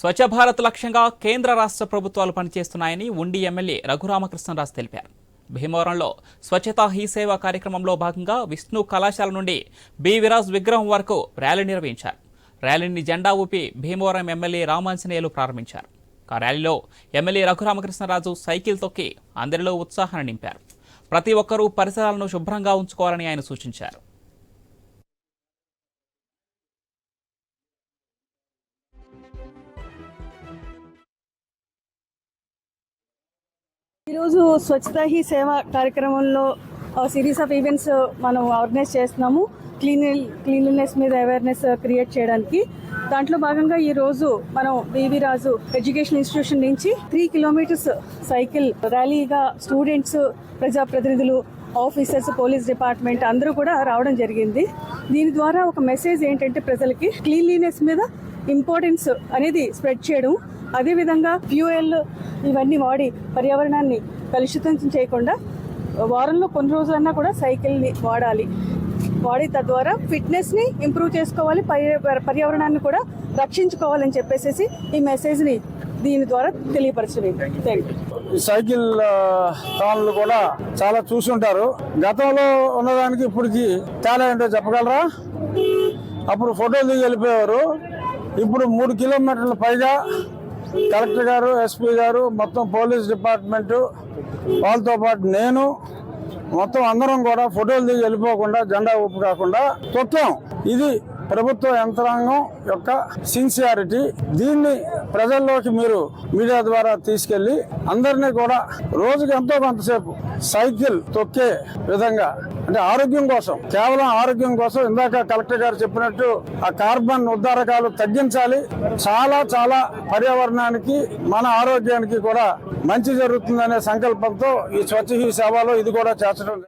స్వచ్ఛ భారత్ లక్ష్యంగా కేంద్ర రాష్ట్ర ప్రభుత్వాలు పనిచేస్తున్నాయని ఉండి ఎమ్మెల్యే రఘురామకృష్ణరాజు తెలిపారు. భీమవరంలో స్వచ్ఛతా హీ సేవ కార్యక్రమంలో భాగంగా విష్ణు కళాశాల నుండి బి విరాజ్ విగ్రహం వరకు ర్యాలీ నిర్వహించారు. ర్యాలీని జెండా ఊపి భీమవరం ఎమ్మెల్యే రామాంజనేయులు ప్రారంభించారు. ఆ ర్యాలీలో ఎమ్మెల్యే రఘురామకృష్ణరాజు సైకిల్ తొక్కి అందరిలో ఉత్సాహాన్ని నింపారు. ప్రతి ఒక్కరూ పరిసరాలను శుభ్రంగా ఉంచుకోవాలని ఆయన సూచించారు. ఈరోజు స్వచ్ఛతా హీ సేవ కార్యక్రమంలో సిరీస్ ఆఫ్ ఈవెంట్స్ మనం ఆర్గనైజ్ చేస్తున్నాము. క్లీన్ క్లీన్లీనెస్ మీద అవేర్నెస్ క్రియేట్ చేయడానికి. దాంట్లో భాగంగా ఈ రోజు మనం బీవీ రాజు ఎడ్యుకేషన్ ఇన్స్టిట్యూషన్ నుంచి త్రీ కిలోమీటర్స్ సైకిల్ ర్యాలీగా స్టూడెంట్స్ ప్రజాప్రతినిధులు ఆఫీసర్స్ పోలీస్ డిపార్ట్మెంట్ అందరూ కూడా రావడం జరిగింది. దీని ద్వారా ఒక మెసేజ్ ఏంటంటే ప్రజలకి క్లీన్లీనెస్ మీద ఇంపార్టెన్స్ అనేది స్ప్రెడ్ చేయడం. అదేవిధంగా ఫ్యూయల్ ఇవన్నీ వాడి పర్యావరణాన్ని కలుషితం చేయకుండా వారంలో కొన్ని రోజులన్నా కూడా సైకిల్ని వాడాలి. వాడి తద్వారా ఫిట్నెస్ని ఇంప్రూవ్ చేసుకోవాలి పర్యావరణాన్ని కూడా రక్షించుకోవాలని చెప్పేసి ఈ మెసేజ్ని దీని ద్వారా తెలియపరచలేదు థ్యాంక్ యూ సైకిల్ ఆ, కూడా చాలా చూసుంటారు. గతంలో ఉన్నదానికి ఇప్పటికి తేడా ఏంటో చెప్పగలరా? అప్పుడు ఫోటోలు దిగి వెళ్ళిపోయేవారు. ఇప్పుడు మూడు కిలోమీటర్ల పైగా కలెక్టర్ గారు ఎస్పీ గారు మొత్తం పోలీస్ డిపార్ట్మెంటు వాళ్ళతో పాటు నేను మొత్తం అందరం కూడా ఫోటోలు దిగి వెళ్ళిపోకుండా జెండా ఊపు కాకుండా తొక్కాం. ఇది ప్రభుత్వ యంత్రాంగం యొక్క సిన్సియారిటీ దీన్ని ప్రజల్లోకి మీరు మీడియా ద్వారా తీసుకెళ్ళి అందరినీ కూడా రోజుకి ఎంతో కొంతసేపు సైకిల్ తొక్కే విధంగా అంటే ఆరోగ్యం కోసం కేవలం ఆరోగ్యం కోసం ఇందాక కలెక్టర్ గారు చెప్పినట్టు ఆ కార్బన్ ఉద్దారకాలు తగ్గించాలి. చాలా చాలా పర్యావరణానికి మన ఆరోగ్యానికి కూడా మంచి జరుగుతుందనే సంకల్పంతో ఈ స్వచ్ఛ హీ సేవలో ఇది కూడా చేర్చడం